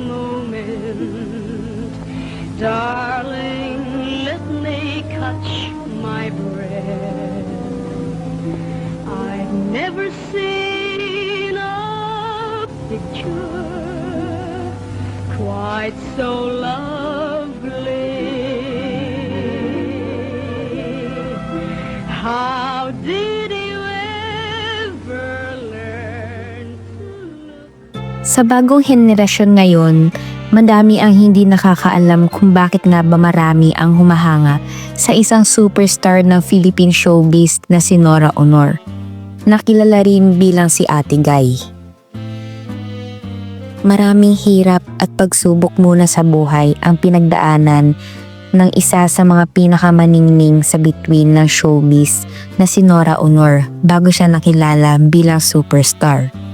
moment. Darling, let me catch my breath. I've never seen a picture quite so lovely. Sa bagong henerasyon ngayon, madami ang hindi nakakaalam kung bakit nga ba marami ang humahanga sa isang superstar ng Philippine showbiz na si Nora Honor. Nakilala rin bilang si Ate Guy. Maraming hirap at pagsubok muna sa buhay ang pinagdaanan ng isa sa mga pinakamaningning sa bituin ng showbiz na si Nora Honor bago siya nakilala bilang superstar.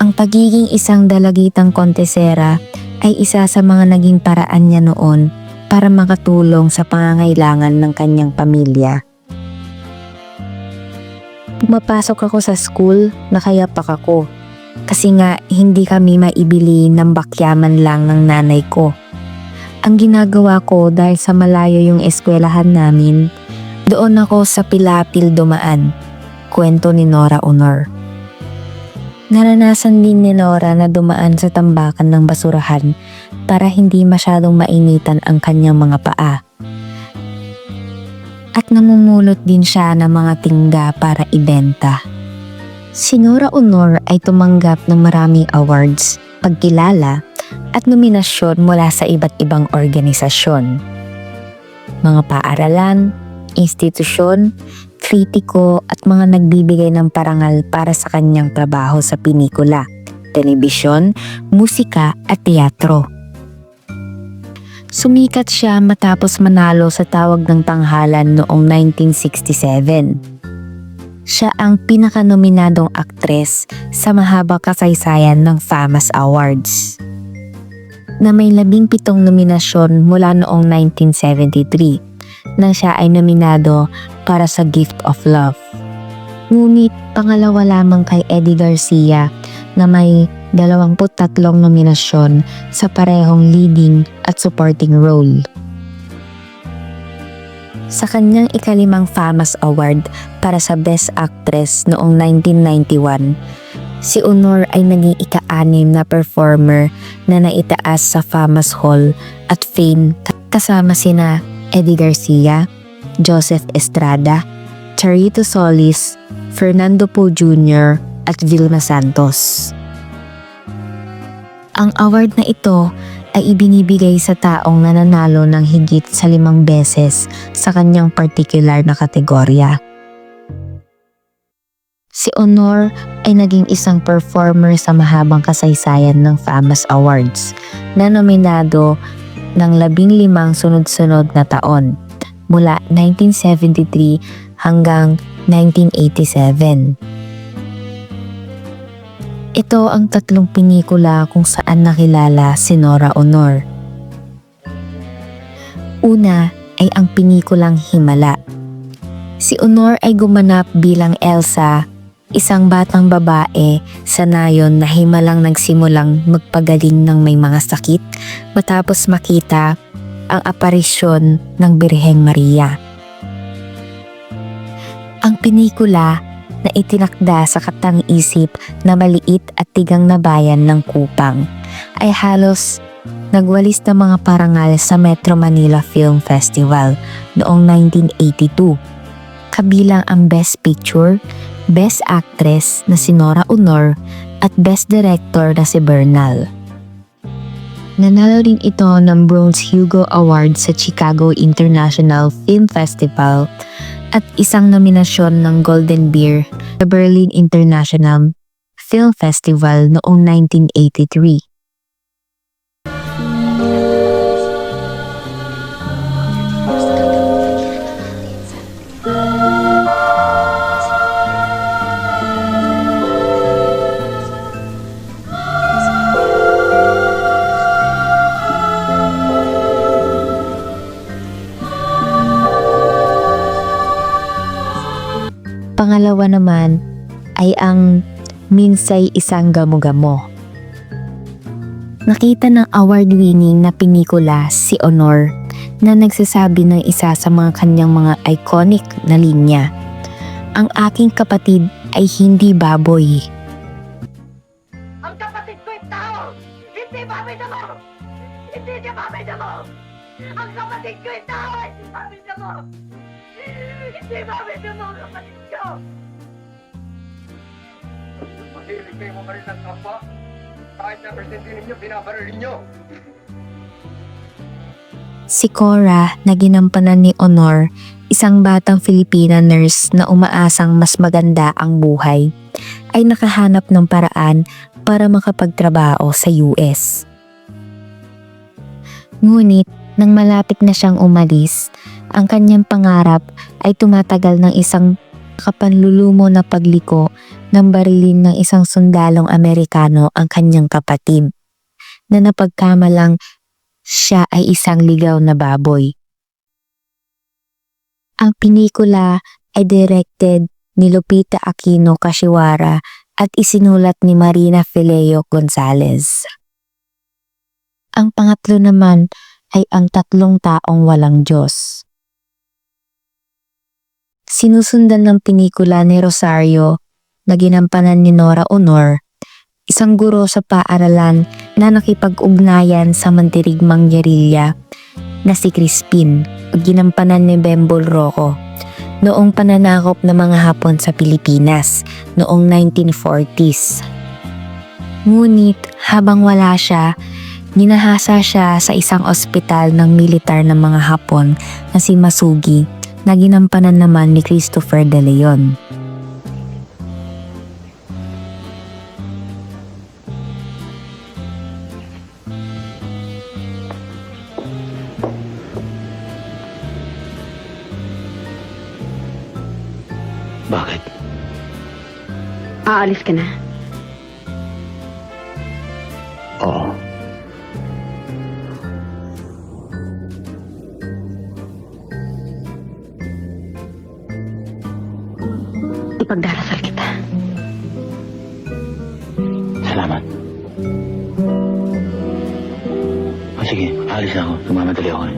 Ang pagiging isang dalagitang kontesera ay isa sa mga naging paraan niya noon para makatulong sa pangangailangan ng kanyang pamilya. Pumapasok ako sa school, nakayapak ako. Kasi nga hindi kami maibili ng bakyaman lang ng nanay ko. Ang ginagawa ko dahil sa malayo yung eskwelahan namin, doon ako sa Pilapil dumaan. Kwento ni Nora Honor. Naranasan din ni Nora na dumaan sa tambakan ng basurahan para hindi masyadong mainitan ang kanyang mga paa. At namumulot din siya ng mga tingga para ibenta. Si Nora Honor ay tumanggap ng maraming awards, pagkilala at nominasyon mula sa iba't ibang organisasyon. Mga paaralan, institusyon, kritiko at mga nagbibigay ng parangal para sa kanyang trabaho sa pinikula, telebisyon, musika at teatro. Sumikat siya matapos manalo sa tawag ng tanghalan noong 1967. Siya ang pinakanominadong aktres sa mahaba kasaysayan ng FAMAS Awards na may labing pitong nominasyon mula noong 1973 nang siya ay nominado para sa Gift of Love. Ngunit pangalawa lamang kay Eddie Garcia na may 23 nominasyon sa parehong leading at supporting role. Sa kanyang ikalimang FAMAS Award para sa Best Actress noong 1991, si Honor ay naging ika-anim na performer na naitaas sa FAMAS Hall at Fame kasama sina Eddie Garcia, Joseph Estrada, Charito Solis, Fernando Poe Jr. at Vilma Santos. Ang award na ito ay ibinibigay sa taong nananalo ng higit sa limang beses sa kanyang particular na kategorya. Si Honor ay naging isang performer sa mahabang kasaysayan ng FAMAS Awards na nominado ng labing limang sunod-sunod na taon mula 1973 hanggang 1987. Ito ang tatlong pinikula kung saan nakilala si Nora Honor. Una ay ang pinikulang Himala. Si Honor ay gumanap bilang Elsa, isang batang babae sa nayon na himalang nagsimulang magpagaling ng may mga sakit matapos makita ang aparisyon ng Birheng Maria. Ang pinikula na itinakda sa katang-isip na maliit at tigang na bayan ng Kupang ay halos nagwalis ng mga parangal sa Metro Manila Film Festival noong 1982. Kabilang ang Best Picture, Best Actress na si Nora Honor at Best Director na si Bernal. Nanalo rin ito ng Bronze Hugo Award sa Chicago International Film Festival at isang nominasyon ng Golden Bear sa Berlin International Film Festival noong 1983. Pangalawa naman ay ang Minsay Isang Gamo-Gamo. Nakita ng award-winning na pinikula si Honor na nagsasabi ng isa sa mga kanyang mga iconic na linya. Ang aking kapatid ay hindi baboy. Ang kapatid ko yung tao! Hindi mami na mo! Hindi niya mami na mo! Ang kapatid ko yung tao! Hindi mami na mo! Mo ang kapatid ko! Mahilig kayo mo rin ng kapwa. Kahit na presidente ninyo, binabaril ninyo. Si Cora na ginampanan ni Honor, isang batang Filipina nurse na umaasang mas maganda ang buhay, ay nakahanap ng paraan para makapagtrabaho sa US. Ngunit, nang malapit na siyang umalis, ang kanyang pangarap ay tumatagal ng isang kapanlulumo na pagliko ng barilin ng isang sundalong Amerikano ang kanyang kapatid na napagkamalang siya ay isang ligaw na baboy. Ang pinikula ay directed ni Lupita Aquino Kashiwara at isinulat ni Marina Fileo Gonzalez. Ang pangatlo naman ay ang tatlong taong walang Diyos. Sinusundan ng pinikula ni Rosario na ginampanan ni Nora Honor, isang guro sa paaralan na nakipag-ugnayan sa mandirigmang gerilya na si Crispin ginampanan ni Bembol Rocco noong pananakop ng mga Hapon sa Pilipinas noong 1940s. Ngunit habang wala siya, ginahasa siya sa isang ospital ng militar ng mga Hapon na si Masugi na ginampanan naman ni Christopher De Leon. Bakit? Aalis ka na. Ipagdarasal kita. Salamat. O sige, alis na ako. Tumamadali ako eh.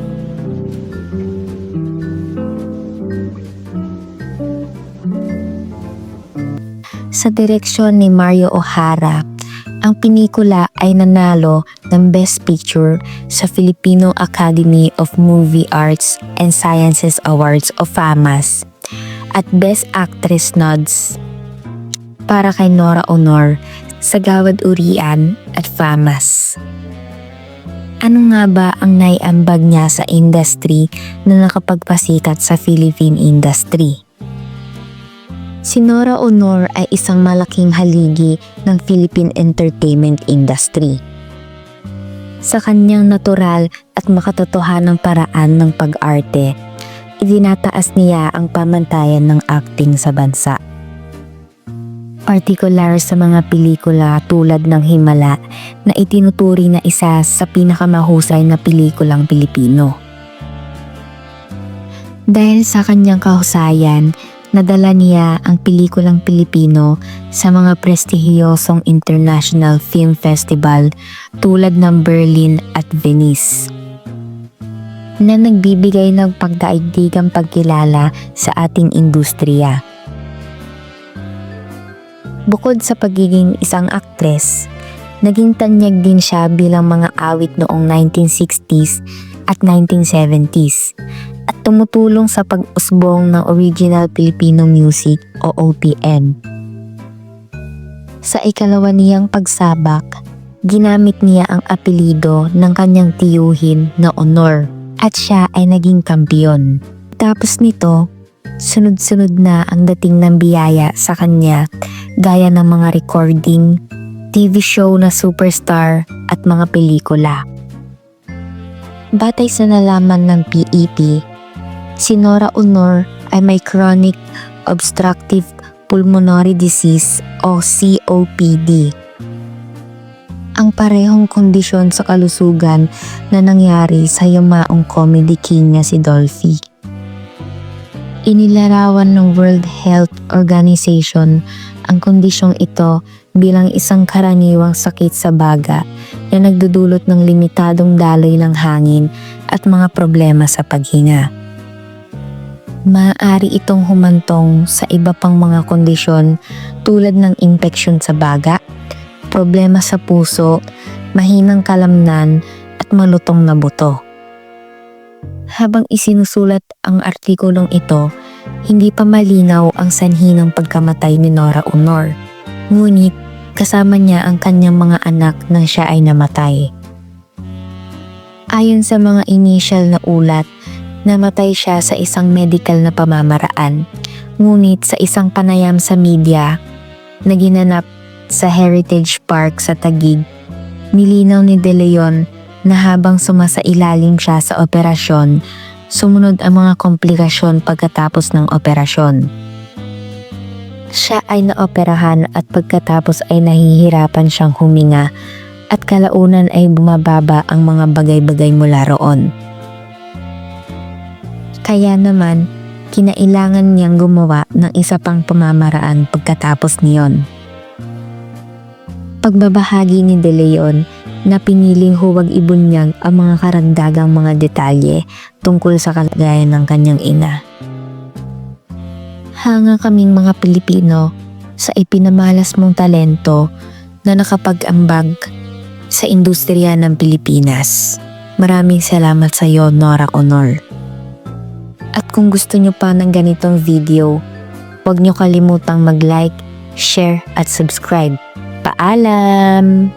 Sa direksyon ni Mario O'Hara, ang pinikula ay nanalo ng Best Picture sa Filipino Academy of Movie Arts and Sciences Awards o FAMAS at Best Actress nods para kay Nora Honor sa Gawad Urian at FAMAS. Ano nga ba ang naiambag niya sa industry na nakapagpasikat sa Philippine industry? Si Nora Honor ay isang malaking haligi ng Philippine entertainment industry. Sa kanyang natural at makatotohanang paraan ng pag-arte, idinataas niya ang pamantayan ng acting sa bansa. Partikular sa mga pelikula tulad ng Himala na itinuturing na isa sa pinakamahusay na pelikulang Pilipino. Dahil sa kanyang kahusayan, nadala niya ang pelikulang Pilipino sa mga prestihiyosong international film festival tulad ng Berlin at Venice na nagbibigay ng pagdaigdigang pagkilala sa ating industriya. Bukod sa pagiging isang aktres, naging tanyag din siya bilang mga awit noong 1960s at 1970s at tumutulong sa pag-usbong ng original Filipino music o OPM. Sa ikalawa niyang pagsabak, ginamit niya ang apelido ng kanyang tiyuhin na Honor at siya ay naging kampiyon. Tapos nito, sunod-sunod na ang dating ng biyaya sa kanya gaya ng mga recording, TV show na superstar at mga pelikula. Batay sa nalaman ng PEP, si Nora Honor ay may chronic obstructive pulmonary disease o COPD. Ang parehong kondisyon sa kalusugan na nangyari sa yumaong comedy king niya si Dolphy. Inilarawan ng World Health Organization ang kondisyong ito bilang isang karaniwang sakit sa baga na nagdudulot ng limitadong daloy ng hangin at mga problema sa paghinga. Maaari itong humantong sa iba pang mga kondisyon tulad ng impeksyon sa baga, problema sa puso, mahinang kalamnan at malutong na buto. Habang isinusulat ang artikulong ito, hindi pa malinaw ang sanhi ng pagkamatay ni Nora Honor. Ngunit kasama niya ang kanyang mga anak nang siya ay namatay. Ayon sa mga initial na ulat, namatay siya sa isang medical na pamamaraan. Ngunit sa isang panayam sa media na ginanap sa Heritage Park sa Taguig, nilinaw ni De Leon na habang sumasailalim siya sa operasyon, sumunod ang mga komplikasyon pagkatapos ng operasyon. Siya ay naoperahan at pagkatapos ay nahihirapan siyang huminga at kalaunan ay bumababa ang mga bagay-bagay mula roon. Kaya naman, kinailangan niyang gumawa ng isa pang pamamaraan pagkatapos niyon. Pagbabahagi ni De Leon na piniling huwag ibunyag ang mga karagdagang mga detalye tungkol sa kalagayan ng kanyang ina. Hanga kaming mga Pilipino sa ipinamalas mong talento na nakapag-ambag sa industriya ng Pilipinas. Maraming salamat sa iyo, Nora Honor. At kung gusto nyo pa ng ganitong video, huwag nyo kalimutang mag-like, share at subscribe. Paalam!